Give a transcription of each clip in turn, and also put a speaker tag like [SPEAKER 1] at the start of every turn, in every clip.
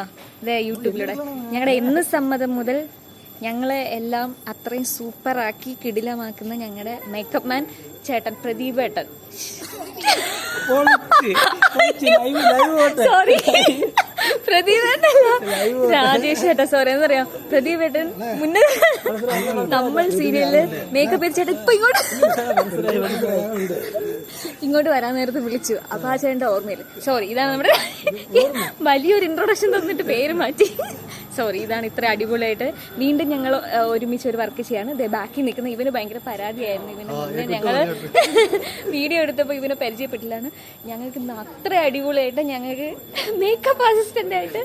[SPEAKER 1] അതെ യൂട്യൂബിലൂടെ. ഞങ്ങളുടെ എന്ന് സമ്മതം മുതൽ ഞങ്ങളെ എല്ലാം അത്രയും സൂപ്പറാക്കി കിടിലമാക്കുന്ന ഞങ്ങളുടെ മേക്കപ്പ് മാൻ ചേട്ടൻ പ്രദീപ് ഏട്ടൻ. സോറി പ്രദീപ് രാജേഷ് ഏട്ടൻ സോറി എന്ന് പറയാം പ്രദീപ് ഏട്ടൻ മുന്നേ നമ്മൾ സീരിയലിൽ മേക്കപ്പ് ചേട്ടൻ ഇപ്പൊ ഇങ്ങോട്ട്. ഇങ്ങോട്ട് വരാൻ നേരത്ത് വിളിച്ചു. അപ്പൊ ആ ചേട്ടന്റെ ഓർമ്മയിൽ സോറി ഇതാണ് നമ്മുടെ വലിയൊരു ഇൻട്രൊഡക്ഷൻ തന്നിട്ട് പേര് മാറ്റി. സോറി ഇതാണ് ഇത്ര അടിപൊളിയായിട്ട് വീണ്ടും ഞങ്ങൾ ഒരുമിച്ച് ഒരു വർക്ക് ചെയ്യാണ്. ദേ ബാക്കി നിൽക്കുന്ന ഇവന് ഭയങ്കര പരാതിയായിരുന്നു. ഇവന് ഞങ്ങൾ ഞങ്ങൾ വീഡിയോ എടുത്തപ്പോൾ ഇവനെ പരിചയപ്പെട്ടില്ലാണ് ഞങ്ങൾക്ക് ഇന്ന് അത്ര അടിപൊളിയായിട്ട് ഞങ്ങൾക്ക് മേക്കപ്പ് അസിസ്റ്റന്റ് ആയിട്ട്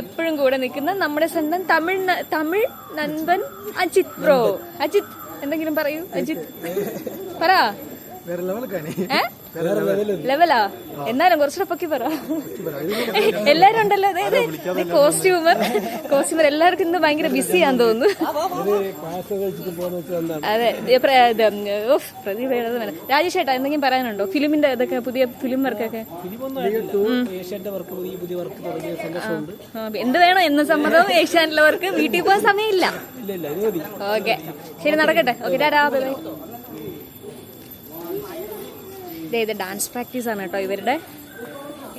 [SPEAKER 1] എപ്പോഴും കൂടെ നിൽക്കുന്ന നമ്മുടെ സ്വന്തം തമിഴ് തമിഴ് നൻപൻ അജിത് ബ്രോ. അജിത് എന്തെങ്കിലും പറയൂ? അജിത്. പറ. ലെവലാ? എന്നാലും കുറച്ചുകൂടെ പൊക്കി പറ. എല്ലാരും ഉണ്ടല്ലോ. അതെ അതെ കോസ്റ്റ്യൂമർ. കോസ്റ്റ്യൂമർ എല്ലാവർക്കും ഇന്ന് ഭയങ്കര ബിസിയാന്ന് തോന്നുന്നു. അതെ ഇത് പ്ര- ഉഫ്, പ്രദീപ്. രാജേഷ് ഏട്ടാ എന്തെങ്കിലും പറയാനുണ്ടോ? ഫിലിമിന്റെ ഇതൊക്കെ പുതിയ ഫിലിം വർക്കൊക്കെ
[SPEAKER 2] വർക്ക് വർക്ക്
[SPEAKER 1] എന്ത് വേണോ? എന്ന് സമ്മതവും ഏഷ്യാനിലവർക്ക് വീട്ടിൽ പോകാൻ സമയമില്ല. ഓക്കെ. ശരി നടക്കട്ടെ. Okay bye bye. ദേ ഇത് ഡാൻസ് പ്രാക്ടീസ് ആണ് കേട്ടോ ഇവരുടെ.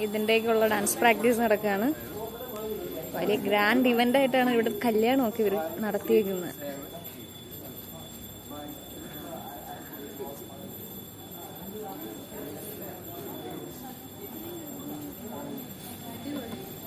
[SPEAKER 1] ഇതിന്റെയൊക്കെയുള്ള ഡാൻസ് പ്രാക്ടീസ് നടക്കുകയാണ് വലിയ ഗ്രാൻഡ് ഇവന്റ് ആയിട്ടാണ് ഇവിടെ കല്യാണമൊക്കെ ഇവർ നടത്തിയേക്കുന്നത്.